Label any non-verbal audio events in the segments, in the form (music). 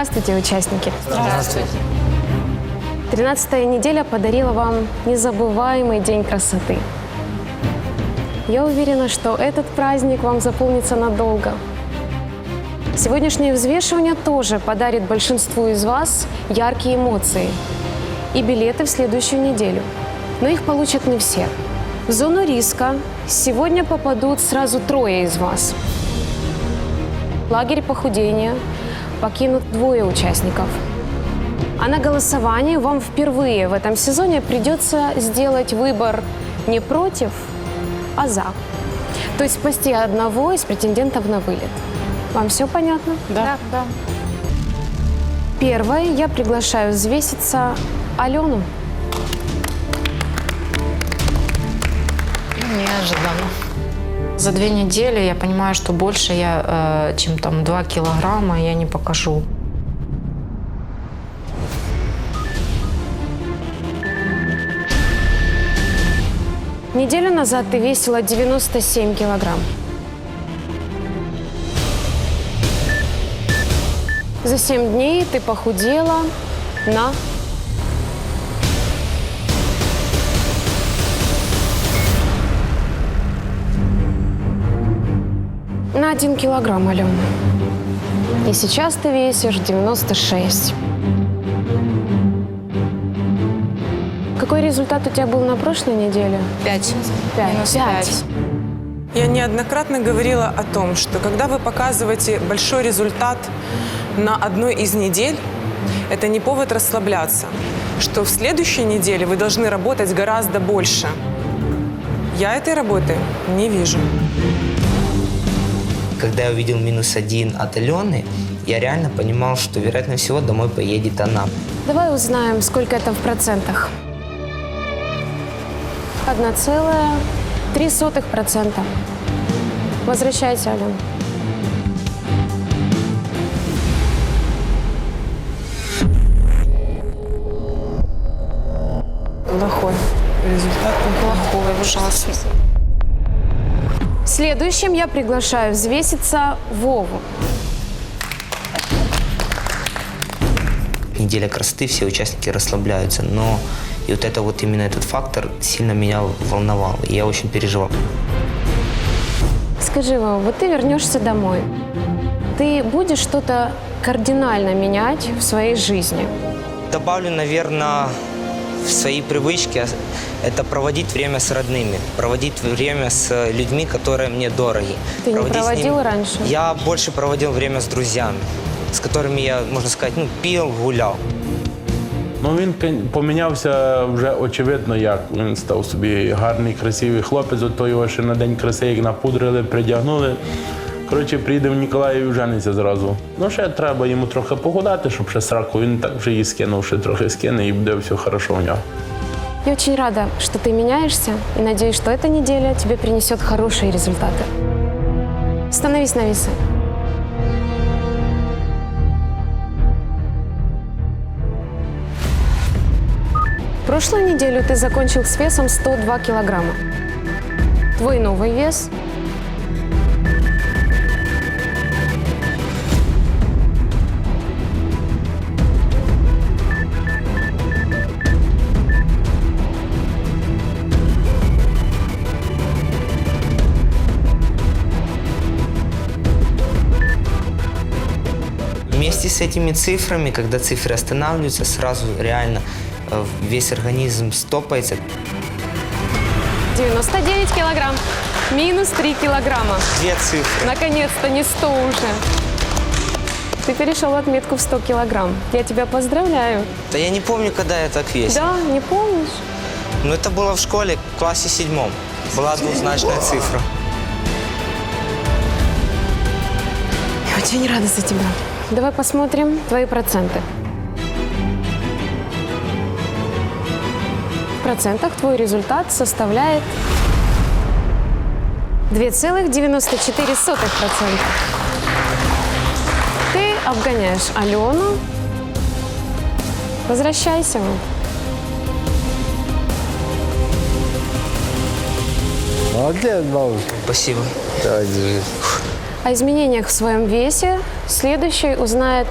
Здравствуйте, участники. Здравствуйте. Тринадцатая неделя подарила вам незабываемый день красоты. Я уверена, что этот праздник вам запомнится надолго. Сегодняшнее взвешивание тоже подарит большинству из вас яркие эмоции и билеты в следующую неделю. Но их получат не все. В зону риска сегодня попадут сразу трое из вас. Лагерь похудения покинут двое участников. А на голосовании вам впервые в этом сезоне придется сделать выбор не против, а за. То есть спасти одного из претендентов на вылет. Вам все понятно? Да. да. Первой я приглашаю взвеситься Алену. Неожиданно. За две недели я понимаю, что больше я, э, чем там 2 килограмма, я не покажу. Неделю назад ты весила 97 килограмм. За 7 дней ты похудела на... На 1 килограмм, Алена. И сейчас ты весишь 96. Какой результат у тебя был на прошлой неделе? Пять. Пять. Минус Пять. пять. Я неоднократно говорила о том, что когда вы показываете большой результат на одной из недель, это не повод расслабляться, что в следующей неделе вы должны работать гораздо больше. Я этой работы не вижу. Когда я увидел минус один от Алены, я реально понимал, что, вероятно всего, домой поедет она. Давай узнаем, сколько это в процентах. 1,3%. Возвращайся, Алена. Плохой результат. Плохой, ужасный. Следующим я приглашаю взвеситься Вову. Неделя красоты, все участники расслабляются, но и вот это вот именно этот фактор сильно меня волновал, и я очень переживал. Скажи, Вова, вот ты вернешься домой. Ты будешь что-то кардинально менять в своей жизни? Добавлю, наверное, в свои привычки это проводить время с родными, проводить время с людьми, которые мне дороги. Ты не Проводить с проводил ними- раньше? Я больше проводил время с друзьями, с которыми я, можно сказать, ну, пил, гулял. Ну він кон- помінявся вже очевидно, як він став собі гарний, красивий хлопець. От то його ще на день краси, як напудрили, придягнули. Коротше, приїде в Ніколаїв і жениться зразу. Ну, ще треба йому трохи погуляти, щоб ще сраку. Він так вже її скинув, ще трохи скине і буде все хорошо у нього. Я очень рада, что ты меняешься и надеюсь, что эта неделя тебе принесет хорошие результаты. Становись на весы. Прошлую неделю ты закончил с весом 102 килограмма. Твой новый вес с этими цифрами, когда цифры останавливаются, сразу реально э, весь организм стопается. 99 килограмм. Минус 3 килограмма. Две цифры. Наконец-то не 100 уже. Ты перешел отметку в 100 килограмм. Я тебя поздравляю. Да я не помню, когда я так весил. Да, не помнишь? Но это было в школе, в классе седьмом. Была двузначная цифра. Я очень рада за тебя. Давай посмотрим твои проценты. В процентах твой результат составляет 2,94%. Ты обгоняешь Алену. Возвращайся. Молодец, бабушка. Спасибо. Давай, держи. О изменениях в своем весе следующий узнает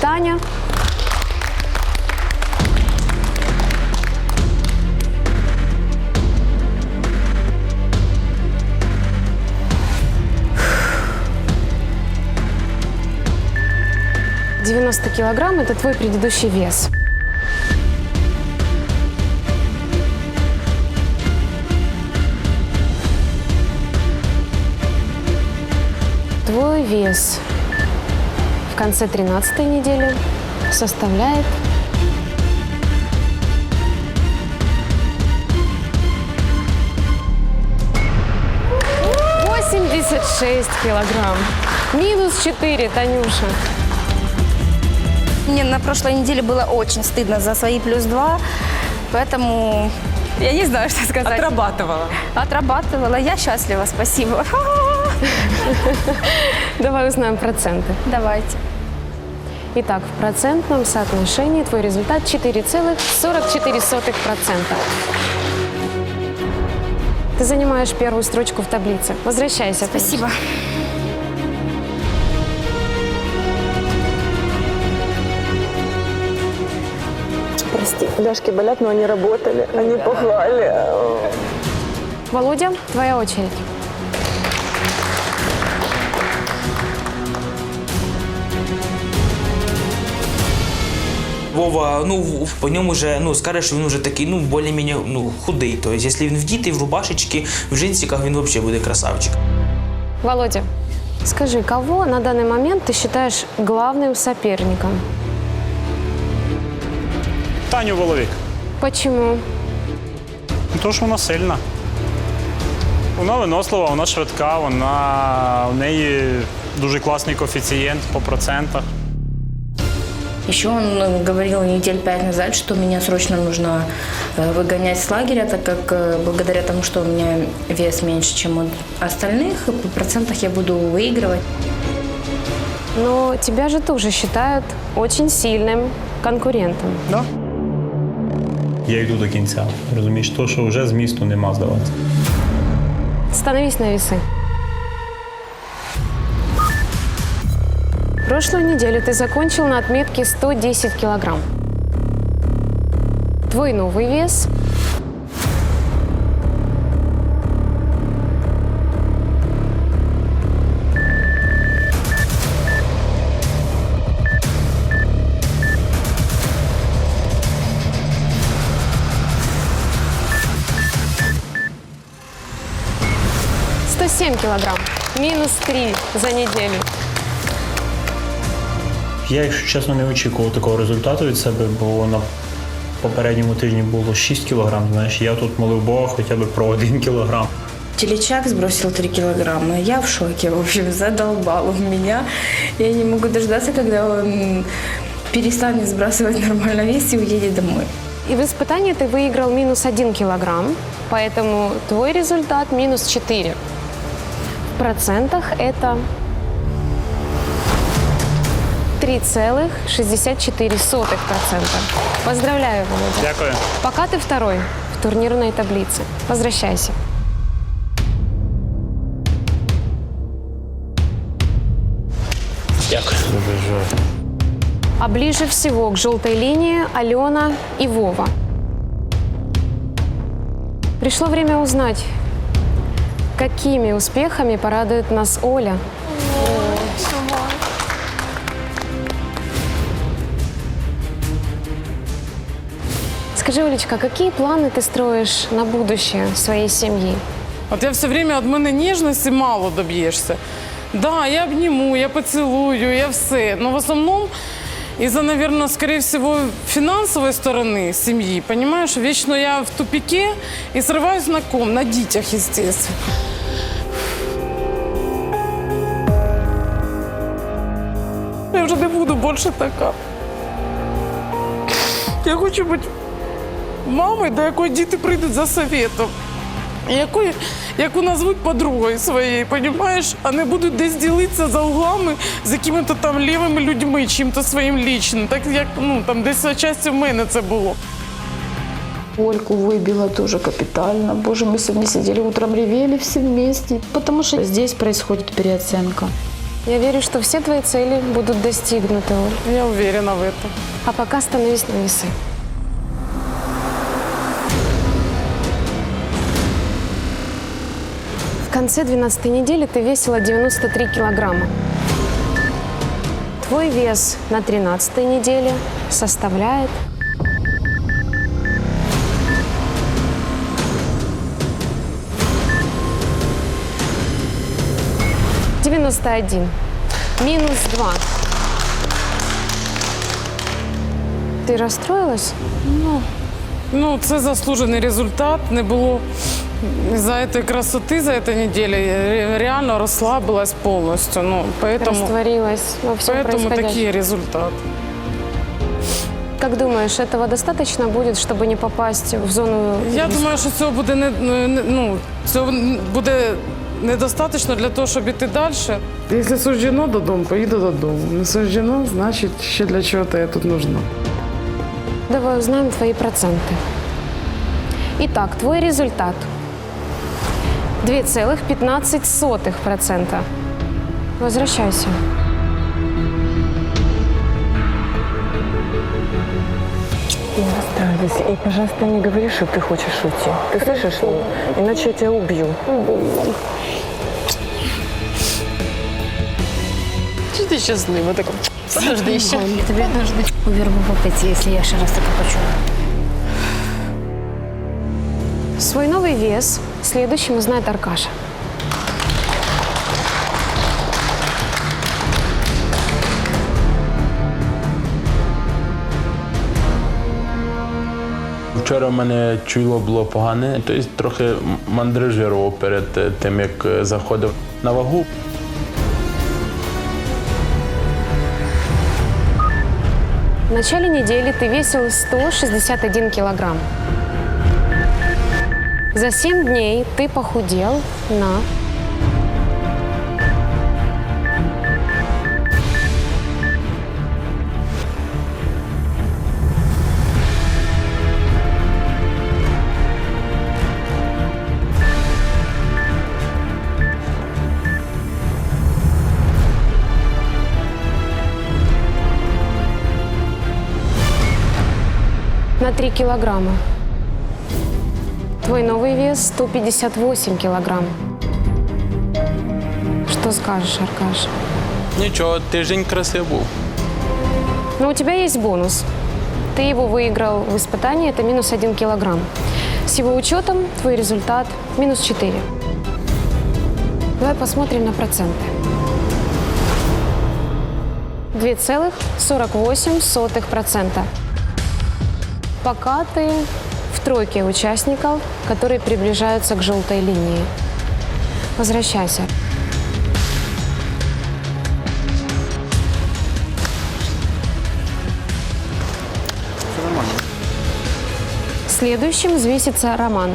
Таня. Девяносто килограмм – это твой предыдущий вес. Твой вес конце 13 недели составляет Восемьдесят шесть килограмм. Минус 4, Танюша. Мне на прошлой неделе было очень стыдно за свои плюс два, поэтому я не знаю, что сказать. Отрабатывала. Отрабатывала. Я счастлива, спасибо. (laughs) Давай узнаем проценты. Давайте. Итак, в процентном соотношении твой результат 4,44%. Ты занимаешь первую строчку в таблице. Возвращайся. Спасибо. Прости, ляжки болят, но они работали, они пахали. Володя, твоя очередь. Вова, ну в- по ньому вже ну скаже, що він вже такий, ну більш-менш ну худий. Тобто, якщо він вдітий в рубашечки, в джинсиках, він взагалі буде красавчик. Володя, скажи, кого на данный момент ты считаешь главным соперником? Таню Воловік. Почему? Ну, Тому що вона сильна. Вона винослива, вона швидка, вона в неї дуже класний коефіцієнт по процентах. Еще он э, говорил недель пять назад, что меня срочно нужно э, выгонять с лагеря, так как э, благодаря тому, что у меня вес меньше, чем у остальных, по процентах я буду выигрывать. Но тебя же тоже считают очень сильным конкурентом. Да? Я йду до кінця. Розумієш, то, що вже змісту нема здаватися. Становись на весы. Прошлую неделю ты закончил на отметке 110 килограмм. Твой новый вес – 107 килограмм. Минус 3 за неделю. Я, якщо чесно, не очікував такого результату від себе, бо на попередньому тижні було 6 кілограм. Знаєш, я тут молив Бога хоча б про 1 кілограм. Телечак сбросил 3 килограмма. Я в шоке, в общем, задолбал он меня. Я не могу дождаться, когда он перестанет сбрасывать нормально вес и уедет домой. И в испытании ты выиграл минус 1 килограмм, поэтому твой результат минус 4. В процентах это 3,64%. Поздравляю, Володя. Дякую. Пока ты второй в турнирной таблице. Возвращайся. Дякую. А ближе всего к желтой линии Алена и Вова. Пришло время узнать, какими успехами порадует нас Оля. Скажи, Олечка, какие планы ты строишь на будущее своей семьи? От я все время від мене ніжності мало доб'єшся. Да, я обніму, я поцілую, я все. Но в основном из-за, наверное, скорее всего, финансовой стороны семьи, понимаешь, вечно я в тупике и срываюсь на ком? На детях, естественно. Я вже не буду більше така. Я хочу бути мамою, до якої діти прийдуть за советом. Якої, яку назвуть подругою своєю, понімаєш? А не будуть десь ділитися за углами з якими-то там лівими людьми, чим-то своїм лічним. Так як ну там десь часті в мене це було. Ольку выбила тоже капитально. Боже, мы сегодня сидели утром, ревели все вместе. Потому что здесь происходит переоценка. Я верю, что все твои цели будут достигнуты, Оль. Я уверена в этом. А пока становись на весы. Конце 12 недели ты весила 93 килограмма. Твой вес на 13 неделе составляет девяносто один минус два. Ты расстроилась? Ну, це заслужений результат. Не було за цієї красоти за цю неділю. Я реально розслабилась повністю. Ну, поэтому, Растворилась во всем поэтому происходящем. такий результат. Как думаешь, этого достаточно будет, чтобы не попасть в зону Я риска? думаю, що цього буде не, не- ну, цього буде недостатньо для того, щоб іти далі. Якщо суждено додому, поїду додому. Не суждено, значить, ще для чого-то я тут нужна. Давай узнаем твои проценты. Итак, твой результат 2,15%. Возвращайся. Не расстраивайся. И, пожалуйста, не говори, что ты хочешь уйти. Ты слышишь меня? Иначе я тебя убью. Чи ти щаслива? Так, завжди ще. Тебе должны у вербу попить, если я ще раз таке почую. Свой новый вес следующим узнает Аркаша. Вчора в мене чуйло було погане, тобто трохи мандрижував перед е, тим, як е, заходив на вагу. В начале недели ты весил 161 килограмм. За 7 дней ты похудел на на 3 килограмма. Твой новый вес 158 килограмм. Что скажешь, Аркаш? Нічого, тиждень краси був. Но у тебя есть бонус. Ты его выиграл в испытании, это минус 1 килограмм. С его учетом твой результат минус 4. Давай посмотрим на проценты. 2,48%. Пока ты в тройке участников, которые приближаются к желтой линии. Возвращайся. Следующим взвесится Роман.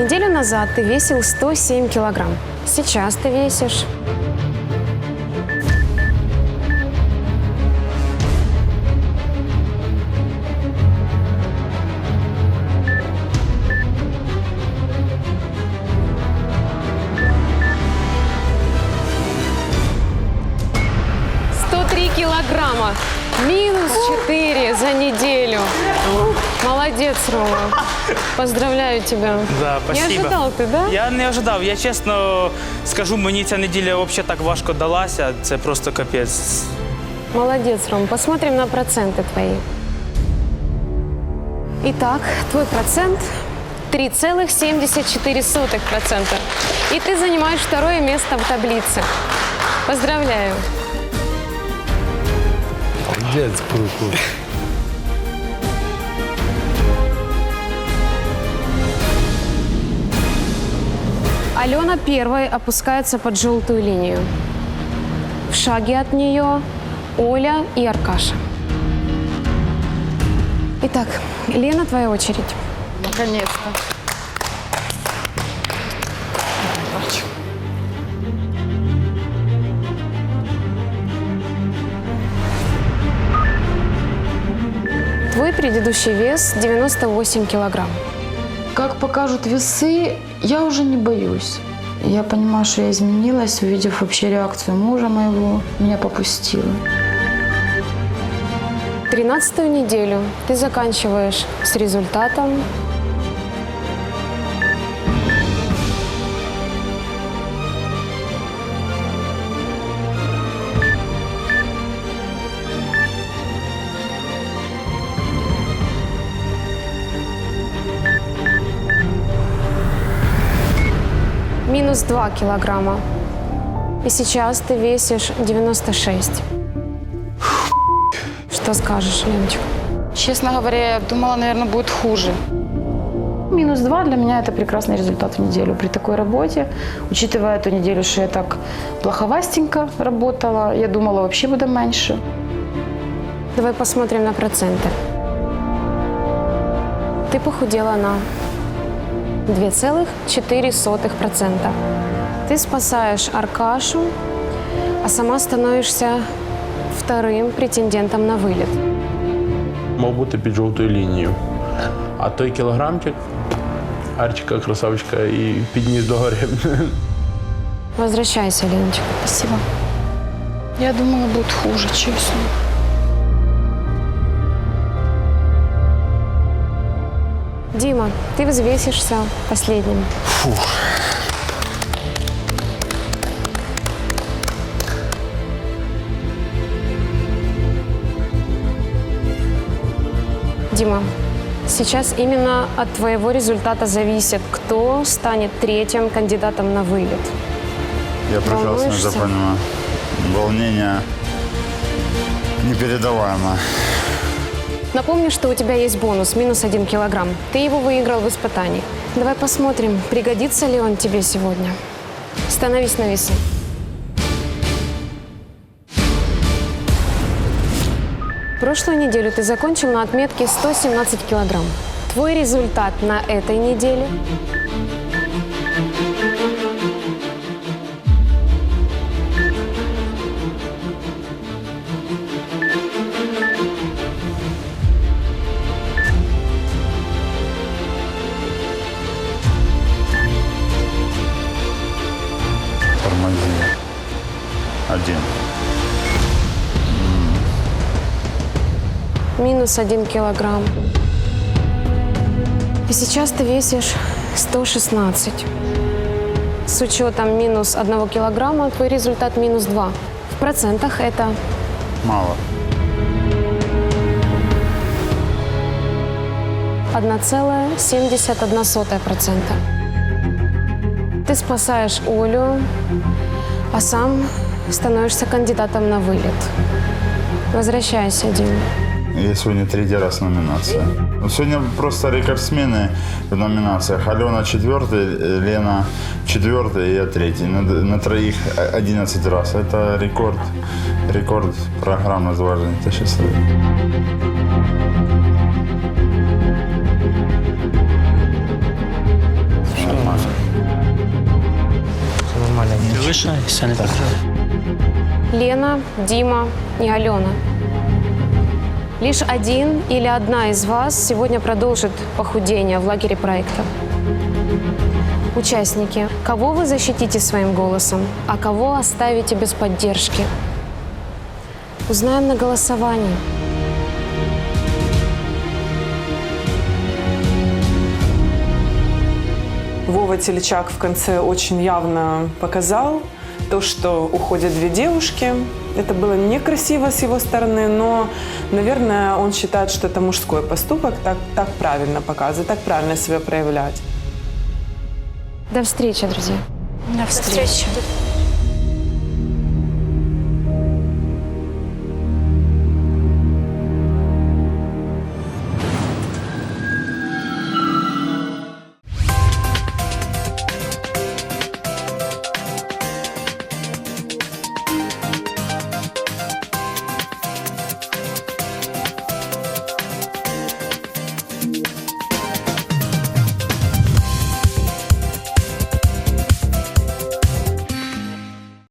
Неделю назад ты весил 107 килограмм. Сейчас ты весишь килограмма. Минус 4 за неделю. Молодец, Рома. Поздравляю тебя. Да, Не спасибо. ожидал ты, да? Я не ожидав. Я чесно скажу, мені ця неділя взагалі так важко далася. Це просто капець. Молодец, Ром. Посмотрим на проценты твои. Итак, твой процент 3,74%. И ты занимаешь второе место в таблице. Поздравляю. Молодец, круто. Алена первой опускается под желтую линию. В шаге от нее Оля и Аркаша. Итак, Лена, твоя очередь. Наконец-то. Твой предыдущий вес 98 килограмм. Как покажут весы, я уже не боюсь. Я понимаю, что я изменилась, увидев вообще реакцию мужа моего, меня попустило. Тринадцатую неделю ты заканчиваешь с результатом минус 2 килограмма. И сейчас ты весишь 96. Что скажешь, Леночка? Честно говоря, я думала, наверное, будет хуже. Минус два для меня это прекрасный результат в неделю при такой работе. Учитывая эту неделю, что я так плоховастенько работала, я думала, вообще буду меньше. Давай посмотрим на проценты. Ты похудела на 2,4%. Ты спасаешь Аркашу, а сама становишься вторым претендентом на вылет. Мав бути під жовтою лінією. А той кілограмчик, Арчика, красавчика, і підніс догори. Возвращайся, Леночка. Спасибо. Я думала, будет хуже, честно. Дима, ты взвесишься последним. Дима, сейчас именно от твоего результата зависит, кто станет третьим кандидатом на вылет. Я прекрасно это понимаю. Волнение непередаваемое. Напомню, что у тебя есть бонус минус один килограмм. Ты его выиграл в испытании. Давай посмотрим, пригодится ли он тебе сегодня. Становись на весы. Прошлую неделю ты закончил на отметке 117 килограмм. Твой результат на этой неделе минус один килограмм. И сейчас ты весишь 116. С учетом минус одного килограмма твой результат минус 2. В процентах это Мало. 1,71%. Ты спасаешь Олю, а сам становишься кандидатом на вылет. Возвращайся, Дима. Я сегодня третий раз в номинации. Ну, Сегодня просто рекордсмены в номинациях. Алена четвертый, э, Лена четвертый, и я третий. На, на троих э, 11 раз. Это рекорд. Рекорд программы «Зважение счастливый». Нормально. Все нормально. Не. Лена, Дима и Алена. Лишь один или одна из вас сегодня продолжит похудение в лагере проекта. Участники, кого вы защитите своим голосом, а кого оставите без поддержки? Узнаем на голосовании. Вова Телечак в конце очень явно показал то, что уходят две девушки. Это было некрасиво с его стороны, но, наверное, он считает, что это мужской поступок, так, так правильно показывать, так правильно себя проявлять. До встречи, друзья. До встречи.